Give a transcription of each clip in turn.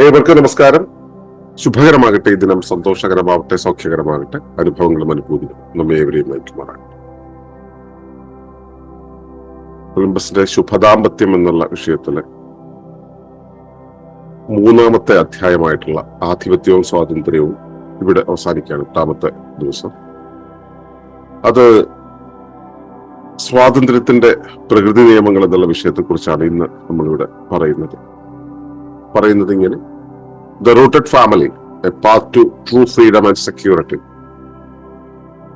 ഏവർക്കും നമസ്കാരം. ശുഭകരമാകട്ടെ. ഈ ദിനം സന്തോഷകരമാവട്ടെ സൗഖ്യകരമാകട്ടെ. അനുഭവങ്ങളും അനുഭൂതികളും നമ്മെ ഏവരെയും നയിക്കുമാറാകട്ടെ. ഒളിമ്പസിന്റെ ശുഭദാമ്പത്യം എന്നുള്ള വിഷയത്തിൽ മൂന്നാമത്തെ അധ്യായമായിട്ടുള്ള ആധിപത്യവും സ്വാതന്ത്ര്യവും ഇവിടെ അവസാനിക്കുകയാണ് എട്ടാമത്തെ ദിവസം. അത് സ്വാതന്ത്ര്യത്തിന്റെ പ്രകൃതി നിയമങ്ങൾ എന്നുള്ള വിഷയത്തെ കുറിച്ചാണ് ഇന്ന് നമ്മളിവിടെ പറയുന്നത്. പറയുന്നത് ഇങ്ങനെ. The rooted family a path to true freedom and security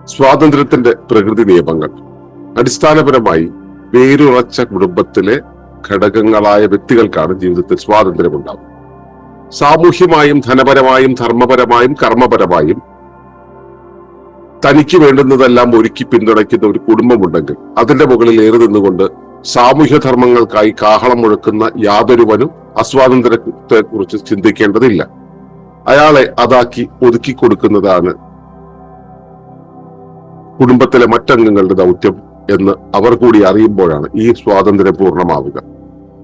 സ്വാതന്ത്ര്യത്തിന്റെ പ്രകൃതി നിയമങ്ങൾ. അടിസ്ഥാനപരമായി വേരുറച്ച കുടുംബത്തിലെ ഘടകങ്ങളായ വ്യക്തികൾക്കാണ് ജീവിതത്തിൽ സ്വാതന്ത്ര്യമുണ്ടാവുക. സാമൂഹ്യമായും ധനപരമായും ധർമ്മപരമായും കർമ്മപരമായും തനിക്ക് വേണ്ടുന്നതെല്ലാം ഒരുക്കി പിന്തുണയ്ക്കുന്ന ഒരു കുടുംബമുണ്ടെങ്കിൽ അതിന്റെ മുകളിൽ ഏറി നിന്നുകൊണ്ട് സാമൂഹ്യ ധർമ്മങ്ങൾക്കായി കാഹളം മുഴക്കുന്ന യാതൊരുവനും അസ്വാതന്ത്ര്യത്തെ കുറിച്ച് ചിന്തിക്കേണ്ടതില്ല. അയാളെ അതാക്കി ഒതുക്കി കൊടുക്കുന്നതാണ് കുടുംബത്തിലെ മറ്റംഗങ്ങളുടെ ദൗത്യം എന്ന് അവർ കൂടി അറിയുമ്പോഴാണ് ഈ സ്വാതന്ത്ര്യം പൂർണമാവുക.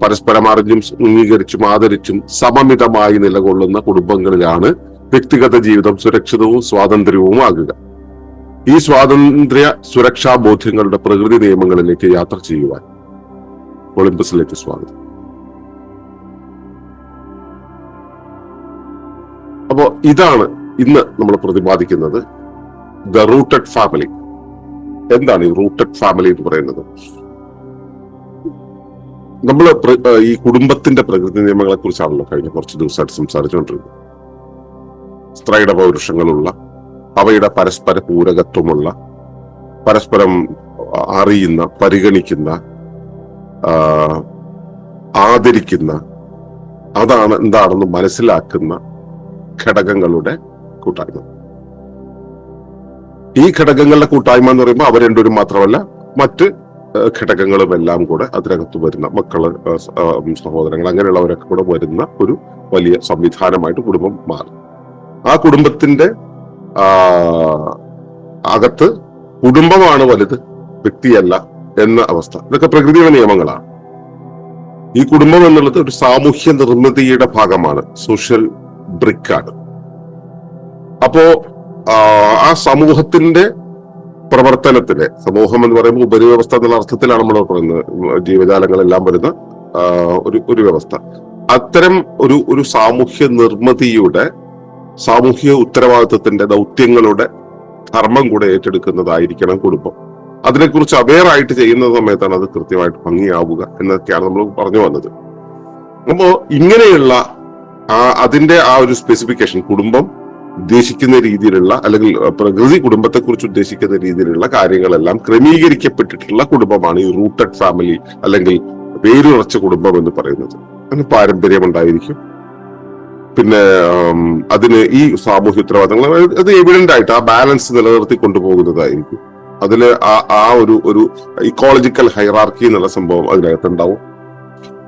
പരസ്പരം അറിഞ്ഞും അംഗീകരിച്ചും ആദരിച്ചും സമമിതമായി നിലകൊള്ളുന്ന കുടുംബങ്ങളിലാണ് വ്യക്തിഗത ജീവിതം സുരക്ഷിതവും സ്വാതന്ത്ര്യവും ആകുക ഈ സ്വാതന്ത്ര്യ സുരക്ഷാ ബോധ്യങ്ങളുടെ പ്രകൃതി നിയമങ്ങളിലേക്ക് യാത്ര ചെയ്യുവാൻ ഒളിമ്പസിലേക്ക് സ്വാഗതം. അപ്പോ ഇതാണ് ഇന്ന് നമ്മൾ പ്രതിപാദിക്കുന്നത് ദ റൂട്ടഡ് ഫാമിലി എന്താണ് ഈ റൂട്ടഡ് ഫാമിലി എന്ന് പറയുന്നത്? നമ്മൾ ഈ കുടുംബത്തിന്റെ പ്രകൃതി നിയമങ്ങളെ കുറിച്ചാണല്ലോ കഴിഞ്ഞ കുറച്ച് ദിവസമായിട്ട് സംസാരിച്ചുകൊണ്ടിരുന്നത്. സ്ത്രീയുടെ പൗരുഷങ്ങളുള്ള അവയുടെ പരസ്പര പൂരകത്വമുള്ള പരസ്പരം അറിയുന്ന പരിഗണിക്കുന്ന ആദരിക്കുന്ന അതാണ് എന്താണെന്ന് മനസ്സിലാക്കുന്ന ഘടകങ്ങളുടെ കൂട്ടായ്മ. ഈ ഘടകങ്ങളുടെ കൂട്ടായ്മ എന്ന് പറയുമ്പോൾ അവർ രണ്ടുപേരും മാത്രമല്ല മറ്റ് ഘടകങ്ങളും എല്ലാം കൂടെ അതിനകത്ത് വരുന്ന മക്കൾ സഹോദരങ്ങൾ അങ്ങനെയുള്ളവരൊക്കെ കൂടെ വരുന്ന ഒരു വലിയ സംവിധാനമായിട്ട് കുടുംബം മാറും. ആ കുടുംബത്തിന്റെ അകത്ത് കുടുംബമാണ് വലുത് വ്യക്തിയല്ല എന്ന അവസ്ഥ. ഇതൊക്കെ പ്രകൃതിയുടെ നിയമങ്ങളാണ്. ഈ കുടുംബം എന്നുള്ളത് ഒരു സാമൂഹ്യ നിർമ്മിതിയുടെ ഭാഗമാണ്. സോഷ്യൽ ബ്രിക്കാണ്. അപ്പോ ആ, സമൂഹത്തിന്റെ പ്രവർത്തനത്തിലെ സമൂഹം എന്ന് പറയുമ്പോൾ ഉപരിവ്യവസ്ഥ എന്നുള്ള അർത്ഥത്തിലാണ് നമ്മൾ പറയുന്നത്. ജീവജാലങ്ങളെല്ലാം വരുന്ന ഒരു ഒരു വ്യവസ്ഥ. അത്തരം ഒരു ഒരു സാമൂഹ്യ നിർമ്മിതിയുടെ സാമൂഹ്യ ഉത്തരവാദിത്വത്തിന്റെ ദൗത്യങ്ങളുടെ ധർമ്മം കൂടെ ഏറ്റെടുക്കുന്നതായിരിക്കണം കുടുംബം. അതിനെക്കുറിച്ച് അവെയർ ആയിട്ട് ചെയ്യുന്ന സമയത്താണ് അത് കൃത്യമായിട്ട് ഭംഗിയാവുക എന്നൊക്കെയാണ് നമ്മൾ പറഞ്ഞു വന്നത്. അപ്പോ ഇങ്ങനെയുള്ള ആ അതിന്റെ ആ ഒരു സ്പെസിഫിക്കേഷൻ കുടുംബം ഉദ്ദേശിക്കുന്ന രീതിയിലുള്ള അല്ലെങ്കിൽ പ്രകൃതി കുടുംബത്തെ കുറിച്ച് ഉദ്ദേശിക്കുന്ന രീതിയിലുള്ള കാര്യങ്ങളെല്ലാം ക്രമീകരിക്കപ്പെട്ടിട്ടുള്ള കുടുംബമാണ് ഈ റൂട്ടഡ് ഫാമിലി അല്ലെങ്കിൽ വേരുറച്ച കുടുംബം എന്ന് പറയുന്നത്. അതിന് പാരമ്പര്യം ഉണ്ടായിരിക്കും. പിന്നെ അതിന് ഈ സാമൂഹ്യ ഉത്തരവാദിത്തങ്ങൾ അത് എവിഡന്റ് ആയിട്ട് ആ ബാലൻസ് നിലനിർത്തി കൊണ്ടുപോകുന്നതായിരിക്കും. അതിൽ ആ ആ ഒരു ഒരു ഇക്കോളജിക്കൽ ഹൈറാർക്കി എന്നുള്ള സംഭവം അതിനകത്ത് ഉണ്ടാവും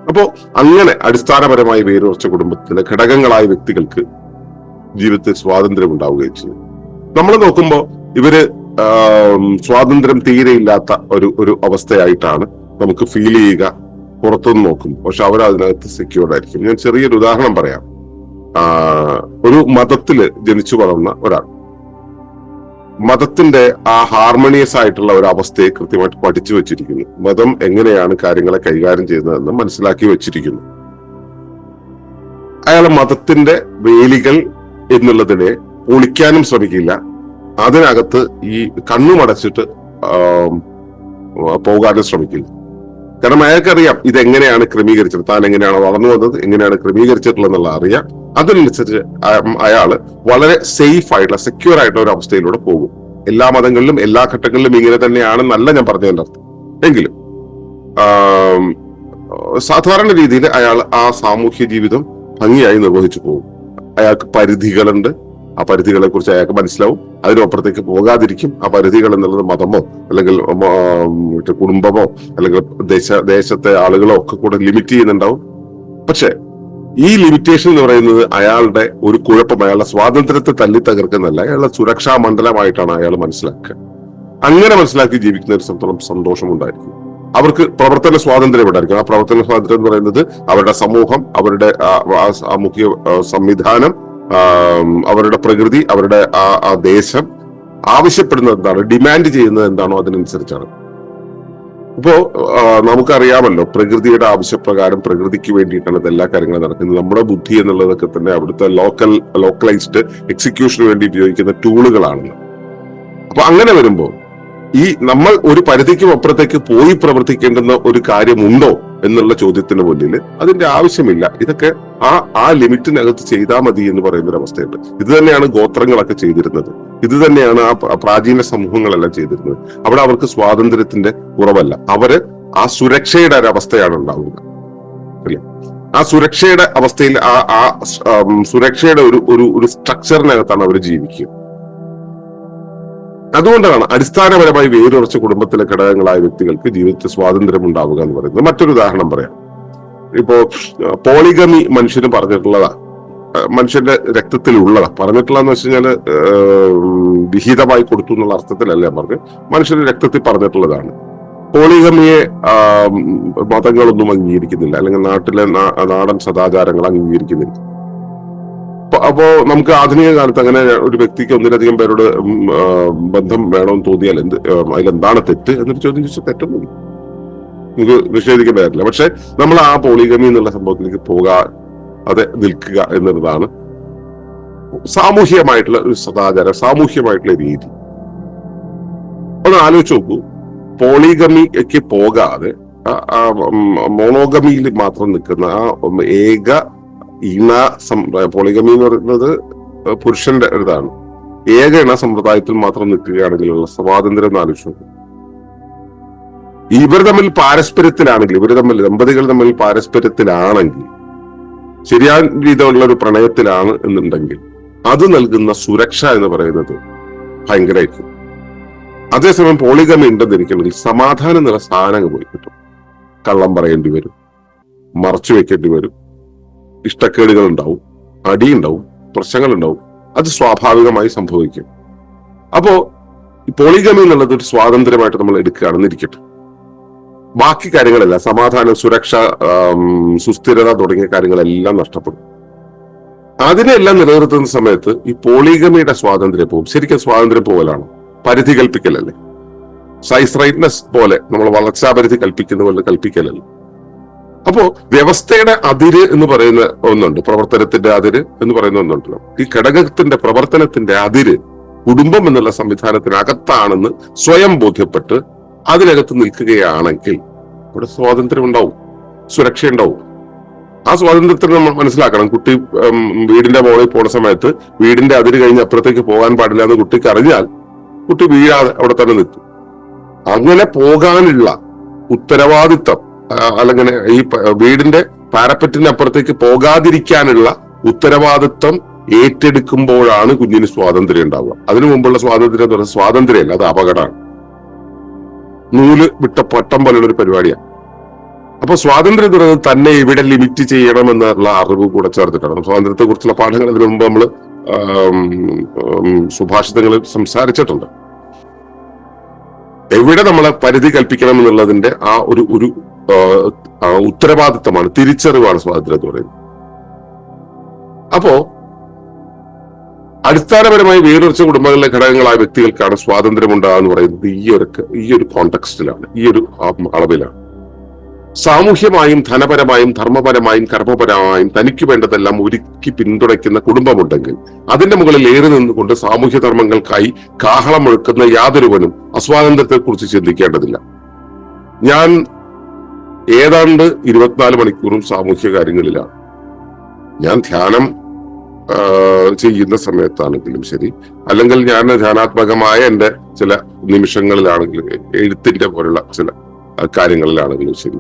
അപ്പോ അങ്ങനെ അടിസ്ഥാനപരമായി വേരുറച്ച കുടുംബത്തിലെ ഘടകങ്ങളായ വ്യക്തികൾക്ക് ജീവിതത്തിൽ സ്വാതന്ത്ര്യം ഉണ്ടാവുകയും ചെയ്യും. നമ്മൾ നോക്കുമ്പോൾ ഇവർ സ്വാതന്ത്ര്യം തീരെയില്ലാത്ത ഒരു ഒരു അവസ്ഥയായിട്ടാണ് നമുക്ക് ഫീൽ ചെയ്യുക പുറത്തുനിന്ന് നോക്കും പക്ഷെ അവർ അതിനകത്ത് സെക്യൂർഡ് ആയിരിക്കും. ഞാൻ ചെറിയൊരു ഉദാഹരണം പറയാം. ഒരു മതത്തിൽ ജനിച്ചു വളർന്ന ഒരാൾ. മതത്തിന്റെ ആ ഹാർമോണിയസ് ആയിട്ടുള്ള ഒരു അവസ്ഥയെ കൃത്യമായിട്ട് പഠിച്ചു വെച്ചിരിക്കുന്നു. മതം എങ്ങനെയാണ് കാര്യങ്ങളെ കൈകാര്യം ചെയ്യുന്നതെന്ന് മനസ്സിലാക്കി വെച്ചിരിക്കുന്നു. അയാൾ മതത്തിന്റെ വേലികൾ എന്നുള്ളതിനെ പൊളിക്കാനും ശ്രമിക്കില്ല. അതിനകത്ത് ഈ കണ്ണുമടച്ചിട്ട് പോകാനും ശ്രമിക്കില്ല. കാരണം അയാൾക്കറിയാം ഇതെങ്ങനെയാണ് ക്രമീകരിച്ചത്. താൻ എങ്ങനെയാണ് വളർന്നു വന്നത് എങ്ങനെയാണ് ക്രമീകരിച്ചിട്ടുള്ളത് എന്നുള്ള അറിയാം. അതിനനുസരിച്ച് അയാൾ വളരെ സേഫ് ആയിട്ടുള്ള സെക്യൂർ ആയിട്ടുള്ള ഒരു അവസ്ഥയിലൂടെ പോകും. എല്ലാ മതങ്ങളിലും എല്ലാ ഘട്ടങ്ങളിലും ഇങ്ങനെ തന്നെയാണെന്നല്ല ഞാൻ പറഞ്ഞതിന്റെ അർത്ഥം. എങ്കിലും സാധാരണ രീതിയിൽ അയാൾ ആ സാമൂഹ്യ ജീവിതം ഭംഗിയായി നിർവഹിച്ചു പോകും. അയാൾക്ക് പരിധികളുണ്ട്. ആ പരിധികളെ കുറിച്ച് അയാൾക്ക് മനസ്സിലാവും. അതിനപ്പുറത്തേക്ക് പോകാതിരിക്കും. ആ പരിധികൾ എന്നുള്ളത് മതമോ അല്ലെങ്കിൽ കുടുംബമോ അല്ലെങ്കിൽ ദേശ ദേശത്തെ ആളുകളോ ഒക്കെ കൂടെ ലിമിറ്റ് ചെയ്യുന്നുണ്ടാവും. പക്ഷെ ഈ ലിമിറ്റേഷൻ എന്ന് പറയുന്നത് അയാളുടെ ഒരു കുഴപ്പം അയാളുടെ സ്വാതന്ത്ര്യത്തെ തല്ലി തകർക്കുന്നല്ല അയാളുടെ സുരക്ഷാ മണ്ഡലമായിട്ടാണ് അയാൾ മനസ്സിലാക്കുക. അങ്ങനെ മനസ്സിലാക്കി ജീവിക്കുന്ന ഒരു സംബന്ധിച്ചിടത്തോളം സന്തോഷമുണ്ടായിരിക്കും. അവർക്ക് പ്രവർത്തന സ്വാതന്ത്ര്യം ഉണ്ടായിരിക്കും. ആ പ്രവർത്തന സ്വാതന്ത്ര്യം എന്ന് പറയുന്നത് അവരുടെ സമൂഹം അവരുടെ സാമൂഹിക സംവിധാനം അവരുടെ പ്രകൃതി അവരുടെ ആ ദേശം ആവശ്യപ്പെടുന്നത് എന്താണ്? ഡിമാൻഡ് ചെയ്യുന്നത് എന്താണോ അതിനനുസരിച്ചാണ്. ഇപ്പോ നമുക്കറിയാമല്ലോ പ്രകൃതിയുടെ ആവശ്യപ്രകാരം പ്രകൃതിക്ക് വേണ്ടിയിട്ടാണ് ഇതെല്ലാ കാര്യങ്ങളും നടക്കുന്നത്. നമ്മുടെ ബുദ്ധി എന്നുള്ളതൊക്കെ തന്നെ അവിടുത്തെ ലോക്കൽ ലോക്കലൈസ്ഡ് എക്സിക്യൂഷന് വേണ്ടി ഉപയോഗിക്കുന്ന ടൂളുകളാണ് അപ്പൊ അങ്ങനെ വരുമ്പോ ഈ നമ്മൾ ഒരു പരിധിക്കും അപ്പുറത്തേക്ക് പോയി പ്രവർത്തിക്കേണ്ടുന്ന ഒരു കാര്യമുണ്ടോ? എന്നുള്ള ചോദ്യത്തിന് മുന്നിൽ അതിന്റെ ആവശ്യമില്ല. ഇതൊക്കെ ആ ആ ലിമിറ്റിനകത്ത് ചെയ്താൽ മതി എന്ന് പറയുന്ന ഒരു അവസ്ഥയുണ്ട് ഇത് തന്നെയാണ് ഗോത്രങ്ങളൊക്കെ ചെയ്തിരുന്നത്. ഇത് തന്നെയാണ് ആ പ്രാചീന സമൂഹങ്ങളെല്ലാം ചെയ്തിരുന്നത്. അവിടെ അവർക്ക് സ്വാതന്ത്ര്യത്തിന്റെ കുറവല്ല. അവർ ആ സുരക്ഷയുടെ ഒരു അവസ്ഥയാണ് ഉണ്ടാവുക. അല്ലേ? ആ സുരക്ഷയുടെ അവസ്ഥയിൽ ആ ആ സുരക്ഷയുടെ ഒരു ഒരു സ്ട്രക്ചറിനകത്താണ് അവർ ജീവിക്കുക. അതുകൊണ്ടാണ് അടിസ്ഥാനപരമായി വേരുറച്ച കുടുംബത്തിലെ ഘടകങ്ങളായ വ്യക്തികൾക്ക് ജീവിതത്തിൽ സ്വാതന്ത്ര്യം ഉണ്ടാവുക എന്ന് പറയുന്നത്. മറ്റൊരു ഉദാഹരണം പറയാം. ഇപ്പോ പോളിഗമി മനുഷ്യന് പറഞ്ഞിട്ടുള്ളതാ. മനുഷ്യന്റെ രക്തത്തിൽ ഉള്ളതാ പറഞ്ഞിട്ടുള്ളതെന്ന് വെച്ച് കഴിഞ്ഞാൽ വിഹിതമായി കൊടുത്തു എന്നുള്ള അർത്ഥത്തിലല്ല ഞാൻ മനുഷ്യന്റെ രക്തത്തിൽ പറഞ്ഞിട്ടുള്ളതാണ്. പോളിഗമിയെ മതങ്ങളൊന്നും അംഗീകരിക്കുന്നില്ല. അല്ലെങ്കിൽ നാട്ടിലെ നാടൻ സദാചാരങ്ങൾ അംഗീകരിക്കുന്നില്ല. അപ്പൊ- നമുക്ക് ആധുനിക കാലത്ത് അങ്ങനെ ഒരു വ്യക്തിക്ക് ഒന്നിലധികം പേരോട് ബന്ധം വേണമെന്ന് തോന്നിയാൽ എന്ത് അതിലെന്താണ് തെറ്റ് എന്നൊരു ചോദ്യം ചോദിച്ചാൽ തെറ്റൊന്നും നമുക്ക് നിഷേധിക്കാൻ പറ്റില്ല. പക്ഷെ നമ്മൾ ആ പോളിഗമി എന്നുള്ള സംഭവത്തിലേക്ക് പോകാതെ നിൽക്കുക എന്നുള്ളതാണ് സാമൂഹികമായിട്ടുള്ള ഒരു സദാചാരം സാമൂഹ്യമായിട്ടുള്ള രീതി. ഒന്ന് ആലോചിച്ച് നോക്കൂ. പോളിഗമിക്ക് പോകാതെ മോണോഗമിയിൽ മാത്രം നിൽക്കുന്ന ആ ഏക സമ്പ്രദായം പോളിഗമി എന്ന് പറയുന്നത് പുരുഷന്റെ ഒരിതാണ്. ഏക ഇണ സമ്പ്രദായത്തിൽ മാത്രം നിൽക്കുകയാണെങ്കിലുള്ള സ്വാതന്ത്ര്യം ആലോചിച്ചു ഇവർ തമ്മിൽ പാരസ്പര്യത്തിലാണെങ്കിൽ ഇവർ തമ്മിൽ ദമ്പതികൾ തമ്മിൽ പാരസ്പര്യത്തിലാണെങ്കിൽ ശരിയായ രീതിയിലുള്ള ഒരു പ്രണയത്തിലാണ് എന്നുണ്ടെങ്കിൽ അത് നൽകുന്ന സുരക്ഷ എന്ന് പറയുന്നത് ഭയങ്കരമായിരിക്കും അതേസമയം പോളിഗമി ഉണ്ടെന്നിരിക്കണമെങ്കിൽ സമാധാനം എന്നുള്ള സാധനങ്ങൾ പോയി കിട്ടും. കള്ളം പറയേണ്ടി വരും. മറച്ചു വെക്കേണ്ടി വരും. ഇഷ്ടക്കേടുകൾ ഉണ്ടാവും അടിയുണ്ടാവും പ്രശ്നങ്ങൾ ഉണ്ടാവും അത് സ്വാഭാവികമായി സംഭവിക്കും. അപ്പോ പോളിഗമി എന്നുള്ളത് ഒരു സ്വാതന്ത്ര്യമായിട്ട് നമ്മൾ എടുക്കുകയാണെന്ന് ഇരിക്കട്ടെ ബാക്കി കാര്യങ്ങളല്ല സമാധാനം സുരക്ഷ സുസ്ഥിരത തുടങ്ങിയ കാര്യങ്ങളെല്ലാം നഷ്ടപ്പെടും. അതിനെല്ലാം നിലനിർത്തുന്ന സമയത്ത് ഈ പോളിഗമിയുടെ സ്വാതന്ത്ര്യം പോവും ശരിക്കും സ്വാതന്ത്ര്യം പോകലാണ് പരിധി കൽപ്പിക്കലല്ലേ? സൈസ് റൈറ്റ്നസ് പോലെ നമ്മൾ വളർച്ചാ പരിധി കൽപ്പിക്കുന്ന പോലെ കൽപ്പിക്കലല്ലേ? അപ്പോ വ്യവസ്ഥയുടെ അതിര് എന്ന് പറയുന്ന ഒന്നുണ്ട് പ്രവർത്തനത്തിന്റെ അതിര് എന്ന് പറയുന്ന ഒന്നുണ്ടല്ലോ. ഈ ഘടകത്തിന്റെ പ്രവർത്തനത്തിന്റെ അതിര് കുടുംബം എന്നുള്ള സംവിധാനത്തിനകത്താണെന്ന് സ്വയം ബോധ്യപ്പെട്ട് അതിനകത്ത് നിൽക്കുകയാണെങ്കിൽ ഇവിടെ സ്വാതന്ത്ര്യം ഉണ്ടാവും സുരക്ഷ ഉണ്ടാവും ആ സ്വാതന്ത്ര്യത്തിന് നമ്മൾ മനസ്സിലാക്കണം കുട്ടി വീടിന്റെ മുകളിൽ പോണ സമയത്ത് വീടിന്റെ അതിര് കഴിഞ്ഞ് അപ്പുറത്തേക്ക് പോകാൻ പാടില്ല എന്ന് കുട്ടിക്ക് അറിഞ്ഞാൽ കുട്ടി വീഴാതെ അവിടെ തന്നെ നിൽക്കും. അങ്ങനെ പോകാനുള്ള ഉത്തരവാദിത്തം അല്ലെങ്കിൽ ഈ വീടിന്റെ പാരപ്പറ്റിന് അപ്പുറത്തേക്ക് പോകാതിരിക്കാനുള്ള ഉത്തരവാദിത്വം ഏറ്റെടുക്കുമ്പോഴാണ് കുഞ്ഞിന് സ്വാതന്ത്ര്യം ഉണ്ടാവുക. അതിനു മുമ്പുള്ള സ്വാതന്ത്ര്യം എന്ന് പറയുന്നത് സ്വാതന്ത്ര്യമല്ല അത് അപകടമാണ്. നൂൽ വിട്ട പട്ടം പോലുള്ള ഒരു പരിപാടിയാണ്. അപ്പൊ സ്വാതന്ത്ര്യം എന്ന് പറയുന്നത് തന്നെ ഇവിടെ ലിമിറ്റ് ചെയ്യണമെന്നുള്ള അറിവ് കൂടെ ചേർത്തിട്ടാണ് സ്വാതന്ത്ര്യത്തെ കുറിച്ചുള്ള പാഠങ്ങൾ ഇതിനു മുമ്പ് നമ്മൾ സുഭാഷിതങ്ങളിൽ സംസാരിച്ചിട്ടുണ്ട്. എവിടെ നമ്മളെ പരിധി കൽപ്പിക്കണം എന്നുള്ളതിന്റെ ആ ഒരു ഒരു ഉത്തരവാദിത്തമാണ് തിരിച്ചറിവാണ് സ്വാതന്ത്ര്യം എന്ന് പറയുന്നത്. അപ്പോ അടിസ്ഥാനപരമായി വേറൊരു കുടുംബങ്ങളിലെ ഘടകങ്ങളായ വ്യക്തികൾക്കാണ് സ്വാതന്ത്ര്യം എന്ന് പറയുന്നത് ഈ ഒരു ഈ ഒരു കോണ്ടെക്സ്റ്റിലാണ് ഈ ഒരു അളവിലാണ്. സാമൂഹ്യമായും ധനപരമായും ധർമ്മപരമായും കർമ്മപരമായും തനിക്ക് വേണ്ടതെല്ലാം ഒരുക്കി പിന്തുണയ്ക്കുന്ന കുടുംബമുണ്ടെങ്കിൽ അതിന്റെ മുകളിൽ ഏറി നിന്നുകൊണ്ട് സാമൂഹ്യ ധർമ്മങ്ങൾക്കായി കാഹളം മുഴക്കുന്ന യാതൊരുവനും അസ്വാതന്ത്ര്യത്തെ കുറിച്ച് ചിന്തിക്കേണ്ടതില്ല. ഞാൻ ഏതാണ്ട് ഇരുപത്തിനാല് മണിക്കൂറും സാമൂഹ്യ കാര്യങ്ങളിലാണ്. ഞാൻ ധ്യാനം ചെയ്യുന്ന സമയത്താണെങ്കിലും ശരി. അല്ലെങ്കിൽ ഞാൻ ധ്യാനാത്മകമായ എന്റെ ചില നിമിഷങ്ങളിലാണെങ്കിലും എഴുത്തിന്റെ പോലുള്ള ചില കാര്യങ്ങളിലാണെങ്കിലും ശരി.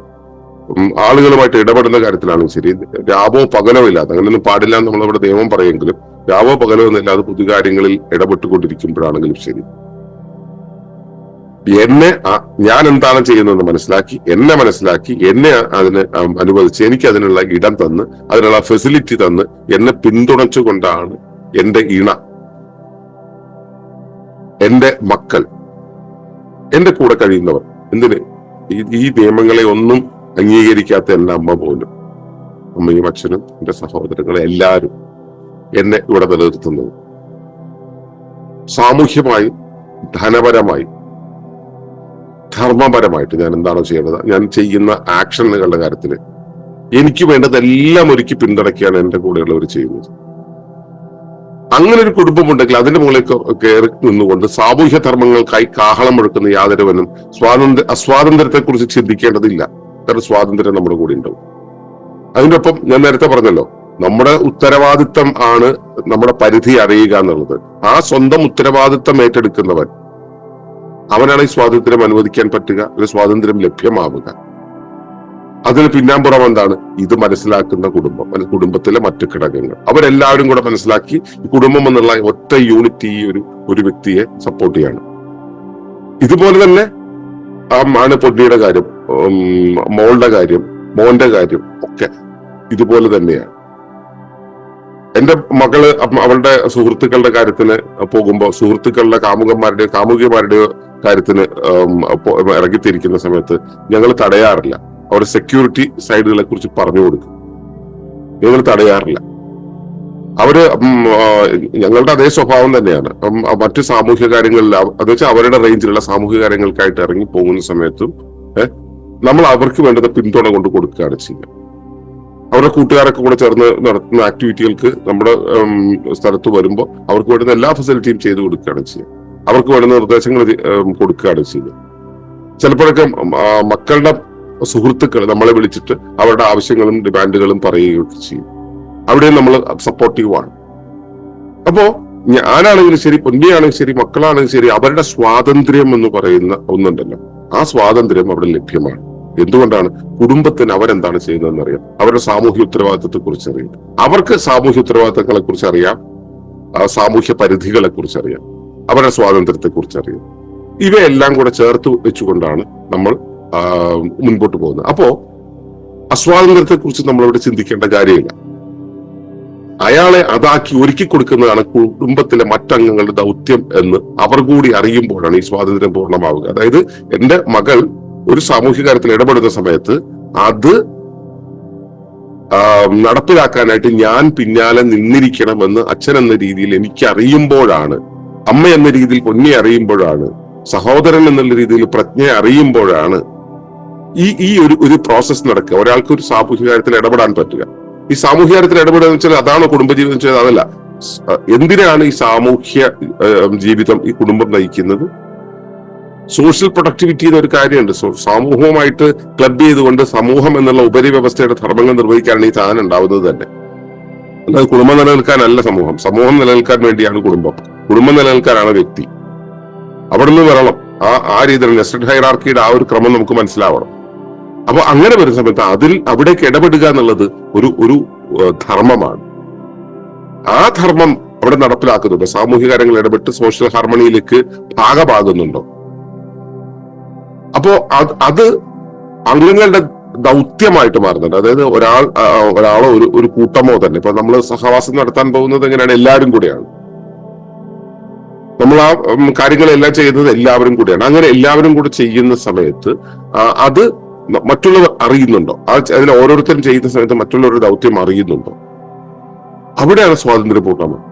ആളുകളുമായിട്ട് ഇടപെടുന്ന കാര്യത്തിലാണെങ്കിലും ശരി. രാവോ പകലോ ഇല്ലാതെ അങ്ങനെയൊന്നും പാടില്ല എന്ന് നമ്മളിവിടെ നിയമം പറയുമെങ്കിലും രാവോ പകലോ എന്നില്ലാതെ പുതു കാര്യങ്ങളിൽ ഇടപെട്ടുകൊണ്ടിരിക്കുമ്പോഴാണെങ്കിലും ശരി. എന്നെ ഞാൻ എന്താണ് ചെയ്യുന്നതെന്ന് മനസ്സിലാക്കി എന്നെ മനസ്സിലാക്കി എന്നെ അതിന് അനുവദിച്ച് എനിക്ക് അതിനുള്ള ഇടം തന്ന് അതിനുള്ള ഫെസിലിറ്റി തന്ന് എന്നെ പിന്തുണച്ചുകൊണ്ടാണ് എന്റെ ഇണ എന്റെ മക്കൾ എന്റെ കൂടെ കഴിയുന്നവർ. എന്തിന്? ഈ നിയമങ്ങളെ ഒന്നും അംഗീകരിക്കാത്ത എന്റെ അമ്മ പോലും അമ്മയും അച്ഛനും എന്റെ സഹോദരങ്ങളും എല്ലാവരും എന്നെ ഇവിടെ നിലനിർത്തുന്നത്. സാമൂഹ്യമായി ധനപരമായി ധർമ്മപരമായിട്ട് ഞാൻ എന്താണോ ചെയ്യേണ്ടത്? ഞാൻ ചെയ്യുന്ന ആക്ഷനുകളുടെ കാര്യത്തിൽ എനിക്ക് വേണ്ടതെല്ലാം ഒരുക്കി പിന്തുണയ്ക്കുകയാണ് എന്റെ കൂടെയുള്ളവർ ചെയ്യുന്നത്. അങ്ങനെ ഒരു കുടുംബമുണ്ടെങ്കിൽ അതിന്റെ മുകളിൽ കയറി നിന്നുകൊണ്ട് സാമൂഹ്യ ധർമ്മങ്ങൾക്കായി കാഹളം മുഴക്കുന്ന യാതൊരുവനും സ്വാതന്ത്ര്യ അസ്വാതന്ത്ര്യത്തെ കുറിച്ച് ചിന്തിക്കേണ്ടതില്ല. കാരണം സ്വാതന്ത്ര്യം നമ്മുടെ കൂടെ ഉണ്ടാവും. അതിന്റെ ഒപ്പം ഞാൻ നേരത്തെ പറഞ്ഞല്ലോ നമ്മുടെ ഉത്തരവാദിത്തം ആണ് നമ്മുടെ പരിധി അറിയുക എന്നുള്ളത്. ആ സ്വന്തം ഉത്തരവാദിത്തം ഏറ്റെടുക്കുന്നവൻ അവനാണ് ഈ സ്വാതന്ത്ര്യം അനുവദിക്കാൻ പറ്റുക അല്ലെങ്കിൽ സ്വാതന്ത്ര്യം ലഭ്യമാവുക. അതിന് പിന്നാമ്പുറം എന്താണ്? ഇത് മനസ്സിലാക്കുന്ന കുടുംബം അല്ല കുടുംബത്തിലെ മറ്റു ഘടകങ്ങൾ. അവരെല്ലാവരും കൂടെ മനസ്സിലാക്കി കുടുംബം എന്നുള്ള ഒറ്റ യൂണിറ്റ് ഈ ഒരു ഒരു വ്യക്തിയെ സപ്പോർട്ട് ചെയ്യണം. ഇതുപോലെ തന്നെ ആ ആണ് പൊന്നിയുടെ കാര്യം മോളുടെ കാര്യം മോന്റെ കാര്യം ഒക്കെ ഇതുപോലെ തന്നെയാണ്. എന്റെ മകൾ അവളുടെ സുഹൃത്തുക്കളുടെ കാര്യത്തിന് പോകുമ്പോൾ സുഹൃത്തുക്കളുടെ കാമുകന്മാരുടെയോ കാമുകിമാരുടെ കാര്യത്തിന് ഇറങ്ങിത്തിരിക്കുന്ന സമയത്ത് ഞങ്ങൾ തടയാറില്ല. അവരുടെ സെക്യൂരിറ്റി സൈഡുകളെ കുറിച്ച് പറഞ്ഞു കൊടുക്കും. ഞങ്ങൾ തടയാറില്ല. അവർ ഞങ്ങളുടെ അതേ സ്വഭാവം തന്നെയാണ്. മറ്റു സാമൂഹ്യ കാര്യങ്ങളിൽ അത് വെച്ചാൽ അവരുടെ റേഞ്ചിലുള്ള സാമൂഹ്യ കാര്യങ്ങൾക്കായിട്ട് ഇറങ്ങി പോകുന്ന സമയത്തും നമ്മൾ അവർക്ക് വേണ്ടത് പിന്തുണ കൊണ്ട് കൊടുക്കുകയാണ് ചെയ്യുക അവരുടെ കൂട്ടുകാരൊക്കെ കൂടെ ചേർന്ന് നടത്തുന്ന ആക്ടിവിറ്റികൾക്ക് നമ്മുടെ സ്ഥലത്ത് വരുമ്പോൾ അവർക്ക് വേണ്ടുന്ന എല്ലാ ഫെസിലിറ്റിയും ചെയ്തു കൊടുക്കുകയാണ് ചെയ്യുക അവർക്ക് വേണ്ട നിർദ്ദേശങ്ങൾ കൊടുക്കുകയാണ് ചെയ്യുന്നത്. ചിലപ്പോഴൊക്കെ മക്കളുടെ സുഹൃത്തുക്കൾ നമ്മളെ വിളിച്ചിട്ട് അവരുടെ ആവശ്യങ്ങളും ഡിമാൻഡുകളും പറയുകയൊക്കെ ചെയ്യും. അവിടെയും നമ്മൾ സപ്പോർട്ടീവ് ആണ്. അപ്പോ ഞാനാണെങ്കിലും ശരി പൊന്നിയാണെങ്കിലും ശരി മക്കളാണെങ്കിലും ശരി അവരുടെ സ്വാതന്ത്ര്യം എന്ന് പറയുന്ന ഒന്നുണ്ടല്ലോ. ആ സ്വാതന്ത്ര്യം അവിടെ ലഭ്യമാണ്. എന്തുകൊണ്ടാണ്? കുടുംബത്തിന് അവരെന്താണ് ചെയ്യുന്നതെന്ന് അറിയാം. അവരുടെ സാമൂഹ്യ ഉത്തരവാദിത്തത്തെ കുറിച്ച് അറിയാം. അവർക്ക് സാമൂഹ്യ ഉത്തരവാദിത്തങ്ങളെ കുറിച്ച് അറിയാം സാമൂഹ്യ പരിധികളെ കുറിച്ച് അറിയാം. അവരുടെ സ്വാതന്ത്ര്യത്തെ കുറിച്ച് അറിയാം ഇവയെല്ലാം കൂടെ ചേർത്ത് വെച്ചുകൊണ്ടാണ് നമ്മൾ മുൻപോട്ട് പോകുന്നത്. അപ്പോ അസ്വാതന്ത്ര്യത്തെ കുറിച്ച് നമ്മളിവിടെ ചിന്തിക്കേണ്ട കാര്യമില്ല. അയാളെ അതാക്കി ഒരുക്കി കൊടുക്കുന്നതാണ് കുടുംബത്തിലെ മറ്റംഗങ്ങളുടെ ദൗത്യം എന്ന് അവർ കൂടി അറിയുമ്പോഴാണ് ഈ സ്വാതന്ത്ര്യം പൂർണമാവുക. അതായത് എന്റെ മകൾ ഒരു സാമൂഹ്യ കാര്യത്തിൽ ഇടപെടുന്ന സമയത്ത് അത് നടപ്പിലാക്കാനായിട്ട് ഞാൻ പിന്നാലെ നിന്നിരിക്കണമെന്ന് അച്ഛൻ എന്ന രീതിയിൽ എനിക്ക് അറിയുമ്പോഴാണ് അമ്മ എന്ന രീതിയിൽ പൊന്നെ അറിയുമ്പോഴാണ് സഹോദരൻ എന്നുള്ള രീതിയിൽ പ്രജ്ഞയെ അറിയുമ്പോഴാണ് ഈ ഈ ഒരു ഒരു പ്രോസസ് നടക്കുക. ഒരാൾക്ക് ഒരു സാമൂഹിക കാര്യത്തിൽ ഇടപെടാൻ പറ്റുക. ഈ സാമൂഹിക കാര്യത്തിൽ ഇടപെടുക വെച്ചാൽ അതാണ് കുടുംബജീവിതം വെച്ചാൽ അതല്ല. എന്തിനാണ് ഈ സാമൂഹ്യ ജീവിതം ഈ കുടുംബം നയിക്കുന്നത്? സോഷ്യൽ പ്രൊഡക്ടിവിറ്റി എന്നൊരു കാര്യമുണ്ട്. സമൂഹവുമായിട്ട് ക്ലബ് ചെയ്തുകൊണ്ട് സമൂഹം എന്നുള്ള ഉപരിവ്യവസ്ഥയുടെ ധർമ്മങ്ങൾ നിർവഹിക്കാനാണ് ഈ സാധനം ഉണ്ടാവുന്നത് തന്നെ. അല്ലാതെ കുടുംബം നിലനിൽക്കാനല്ല സമൂഹം. സമൂഹം നിലനിൽക്കാൻ വേണ്ടിയാണ് കുടുംബം. കുടുംബം നിലനിൽക്കാനാണ് വ്യക്തി. അവിടെ നിന്ന് വരണം. ആ ആ രീതിയിൽ നെസ്റ്റഡ് ഹൈറാർക്കിയുടെ ആ ഒരു ക്രമം നമുക്ക് മനസ്സിലാവണം. അപ്പൊ അങ്ങനെ വരുന്ന സമയത്ത് അതിൽ അവിടേക്ക് ഇടപെടുക എന്നുള്ളത് ഒരു ഒരു ധർമ്മമാണ്. ആ ധർമ്മം അവിടെ നടപ്പിലാക്കുന്നുണ്ടോ. സാമൂഹിക കാര്യങ്ങൾ ഇടപെട്ട് സോഷ്യൽ ഹാർമണിയിലേക്ക് ഭാഗമാകുന്നുണ്ടോ? അപ്പോ അത് അംഗങ്ങളുടെ ദൗത്യമായിട്ട് മാറുന്നുണ്ട്. അതായത് ഒരാൾ ഒരാളോ ഒരു ഒരു കൂട്ടമോ തന്നെ. ഇപ്പൊ നമ്മൾ സഹവാസം നടത്താൻ പോകുന്നത് എങ്ങനെയാണ്? എല്ലാവരും കൂടെയാണ്. നമ്മൾ ആ കാര്യങ്ങളെല്ലാം ചെയ്യുന്നത് എല്ലാവരും കൂടിയാണ്. അങ്ങനെ എല്ലാവരും കൂടെ ചെയ്യുന്ന സമയത്ത് അത് മറ്റുള്ളവർ അറിയുന്നുണ്ടോ? അതിൽ ഓരോരുത്തരും ചെയ്യുന്ന സമയത്ത് മറ്റുള്ളവരുടെ ദൗത്യം അറിയുന്നുണ്ടോ? അവിടെയാണ് സ്വാതന്ത്ര്യം പൂർണമാണ്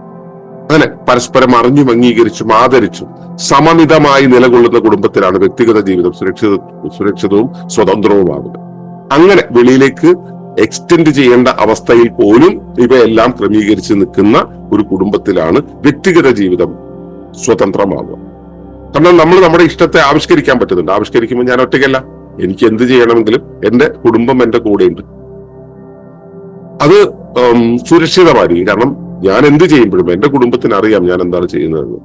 അങ്ങനെ പരസ്പരം അറിഞ്ഞും അംഗീകരിച്ചും ആദരിച്ചും സമമിതമായി നിലകൊള്ളുന്ന കുടുംബത്തിലാണ് വ്യക്തിഗത ജീവിതം സുരക്ഷിത സുരക്ഷിതവും സ്വതന്ത്രവുമാകുന്നത്. അങ്ങനെ വെളിയിലേക്ക് എക്സ്റ്റെൻഡ് ചെയ്യേണ്ട അവസ്ഥയിൽ പോലും ഇവയെല്ലാം ക്രമീകരിച്ച് നിൽക്കുന്ന ഒരു കുടുംബത്തിലാണ് വ്യക്തിഗത ജീവിതം സ്വതന്ത്രമാവുക. കാരണം നമ്മൾ നമ്മുടെ ഇഷ്ടത്തെ ആവിഷ്കരിക്കാൻ പറ്റുന്നുണ്ട്. ആവിഷ്കരിക്കുമ്പോൾ ഞാൻ ഒറ്റയ്ക്കല്ല. എനിക്ക് എന്ത് ചെയ്യണമെങ്കിലും എന്റെ കുടുംബം എന്റെ കൂടെയുണ്ട്. അത് സുരക്ഷിതമായി സുരക്ഷിതമായിരിക്കും കാരണം ഞാൻ എന്ത് ചെയ്യുമ്പോഴും എന്റെ കുടുംബത്തിന് അറിയാം ഞാൻ എന്താണ് ചെയ്യുന്നതെന്ന്.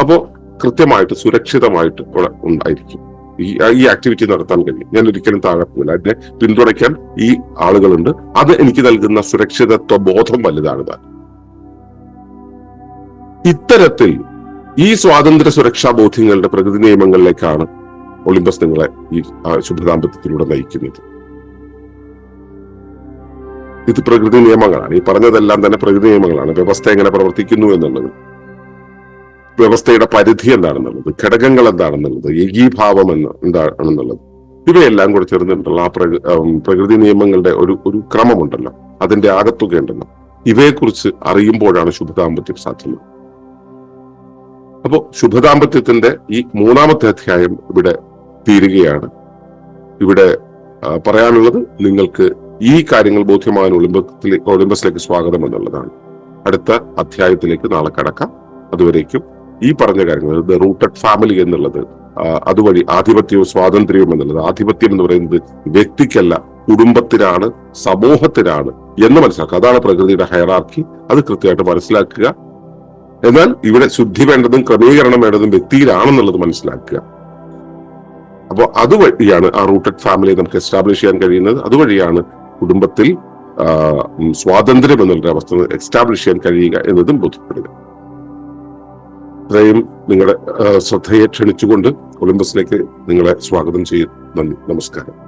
അപ്പോൾ കൃത്യമായിട്ട് സുരക്ഷിതമായിട്ട് ഉണ്ടായിരിക്കും. ഈ ഈ ആക്ടിവിറ്റി നടത്താൻ കഴിയും. ഞാൻ ഒരിക്കലും താഴെ പോകില്ല അതിനെ പിന്തുണയ്ക്കാൻ ഈ ആളുകളുണ്ട്. അത് എനിക്ക് നൽകുന്ന സുരക്ഷിതത്വ ബോധം വലുതാണ് താൻ. ഇത്തരത്തിൽ ഈ സ്വാതന്ത്ര്യ സുരക്ഷാ ബോധ്യങ്ങളുടെ പ്രകൃതി നിയമങ്ങളിലേക്കാണ് ഒളിമ്പസ് നിങ്ങളെ ഈ ശുഭദാമ്പത്യത്തിലൂടെ നയിക്കുന്നത്. ഇത് പ്രകൃതി നിയമങ്ങളാണ്. ഈ പറഞ്ഞതെല്ലാം തന്നെ പ്രകൃതി നിയമങ്ങളാണ്. വ്യവസ്ഥ എങ്ങനെ പ്രവർത്തിക്കുന്നു എന്നുള്ളത്. വ്യവസ്ഥയുടെ പരിധി എന്താണെന്നുള്ളത്. ഘടകങ്ങൾ എന്താണെന്നുള്ളത്. ഏകീഭാവം എന്ന് എന്താണെന്നുള്ളത് ഇവയെല്ലാം കൂടെ ചേർന്നിട്ടുള്ള ആ പ്രകൃതി നിയമങ്ങളുടെ ഒരു ഒരു ക്രമമുണ്ടല്ലോ. അതിന്റെ ആകത്തുകയുണ്ടല്ലോ. ഇവയെക്കുറിച്ച് അറിയുമ്പോഴാണ് ശുഭദാമ്പത്യം സാധ്യമാകുന്നത്. അപ്പോ ശുഭദാമ്പത്യത്തിന്റെ ഈ മൂന്നാമത്തെ അധ്യായം ഇവിടെ തീരുകയാണ്. ഇവിടെ പറയാനുള്ളത് നിങ്ങൾക്ക് ഈ കാര്യങ്ങൾ ബോധ്യമാകാൻ ഒളിമ്പത്തിലേക്ക് ഒളിമ്പസിലേക്ക് സ്വാഗതം എന്നുള്ളതാണ്. അടുത്ത അധ്യായത്തിലേക്ക് നാളെ കടക്കാം. അതുവരേക്കും ഈ പറഞ്ഞ കാര്യങ്ങൾ ദ റൂട്ടഡ് ഫാമിലി എന്നുള്ളത് അതുവഴി ആധിപത്യവും സ്വാതന്ത്ര്യവും എന്നുള്ളത് ആധിപത്യം എന്ന് പറയുന്നത് വ്യക്തിക്കല്ല കുടുംബത്തിനാണ് സമൂഹത്തിനാണ് എന്ന് മനസ്സിലാക്കുക. അതാണ് പ്രകൃതിയുടെ ഹയറാർക്കി അത് കൃത്യമായിട്ട് മനസ്സിലാക്കുക. എന്നാൽ ഇവിടെ ശുദ്ധി വേണ്ടതും ക്രമീകരണം വേണ്ടതും വ്യക്തിയിലാണെന്നുള്ളത് മനസ്സിലാക്കുക. അപ്പോൾ അതുവഴിയാണ് ആ റൂട്ടഡ് ഫാമിലി നമുക്ക് എസ്റ്റാബ്ലിഷ് ചെയ്യാൻ കഴിയുന്നത്. അതുവഴിയാണ് കുടുംബത്തിൽ സ്വാതന്ത്ര്യം എന്നുള്ള അവസ്ഥ എസ്റ്റാബ്ലിഷ് ചെയ്യാൻ കഴിയുക എന്നതും ബോധ്യപ്പെടുക. ഇത്രയും നിങ്ങളുടെ ശ്രദ്ധയെ ക്ഷണിച്ചുകൊണ്ട് ഒളിമ്പസിലേക്ക് നിങ്ങളെ സ്വാഗതം ചെയ്യും നന്ദി. നമസ്കാരം.